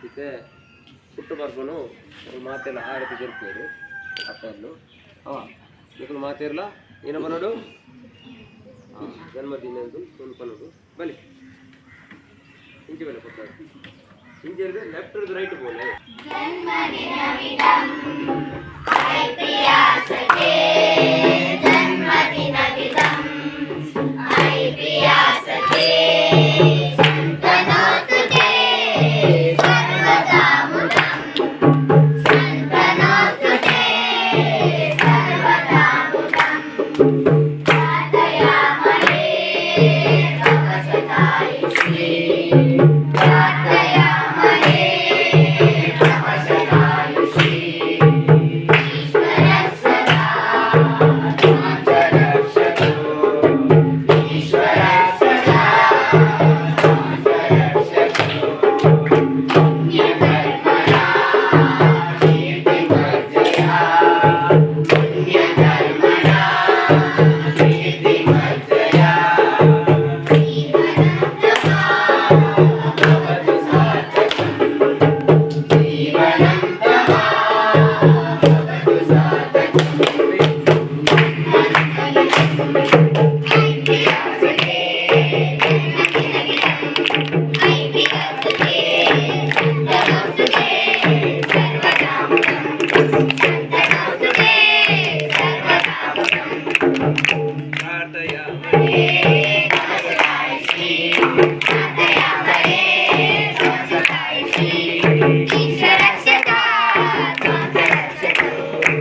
ಮತ್ತೆ ಪುಟ್ಟಬರ್ಗನು ಅವ್ರ ಮಾತೆಲ್ಲ ಆ ರೀತಿ ಜರುಪೇರು ಅಟ್ಟನ್ನು ಅವ ಇವ್ರು ಮಾತೇರಲ್ಲ ಏನಪ್ಪ ನೋಡು? ಜನ್ಮದಿನದ್ದು ನೆನಪನೋದು ಬಲಿ ಇಂಚೆ ಬೆಲೆ ಕೊಟ್ಟು ಇಂಚೆ ಇರದೆ ಲೆಫ್ಟ್ ಇರೋದು ರೈಟ್ ಬೋಲೆ ಜನ್ಮದಿನವಿದಂ Amen.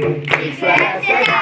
Y